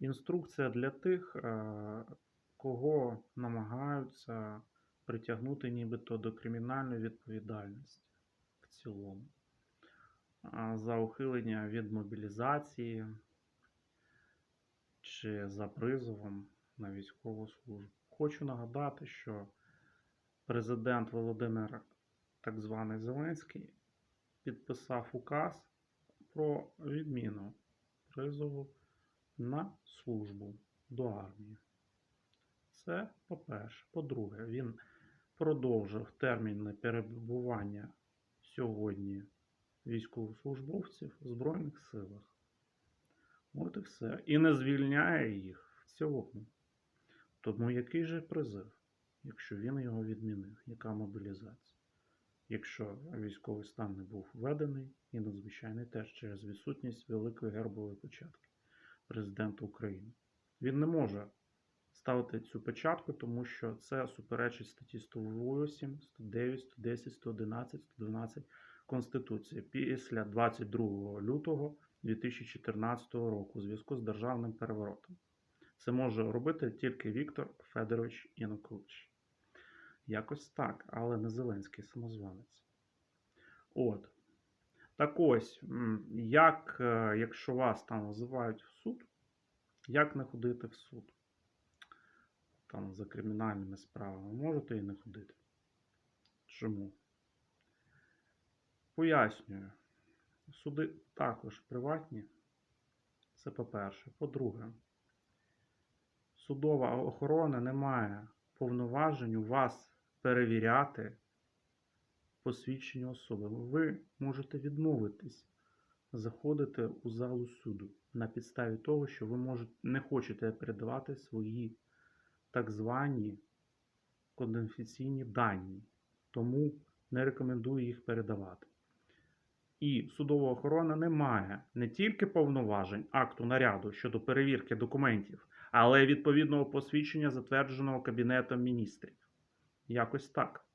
Інструкція для тих, е, кого намагаються притягнути нібито до кримінальної відповідальності в цілому за ухилення від мобілізації чи за призовом на військову службу. Хочу нагадати, що президент Володимир так званий Зеленський підписав указ про відміну призову на службу до армії. Це по-перше. По-друге, він продовжив терміни перебування сьогодні військовослужбовців в Збройних силах. От і все. І не звільняє їх в цілому. Тому який же призив, якщо він його відмінив? Яка мобілізація? Якщо військовий стан не був введений і надзвичайний теж через відсутність великої гербової початки президента України. Він не може ставити цю печатку, тому що це суперечить статті 108, 109, 110, 111, 112 Конституції після 22 лютого 2014 року у зв'язку з державним переворотом. Це може робити тільки Віктор Федорович Янукович. Якось так, але не Зеленський самозванець. От. Так ось, як, е, якщо вас там визивають в суд, як не ходити в суд? Там за кримінальними справами можете і не ходити. Чому? Пояснюю. Суди також приватні. Це по-перше. По-друге, судова охорона не має повноважень вас перевіряти посвідчення особи. Ви можете відмовитись заходити у залу суду на підставі того, що ви можете, не хочете передавати свої так звані конфіденційні дані. Тому не рекомендую їх передавати. І судова охорона не має не тільки повноважень акту наряду щодо перевірки документів, але й відповідного посвідчення, затвердженого Кабінетом міністрів. Якось так.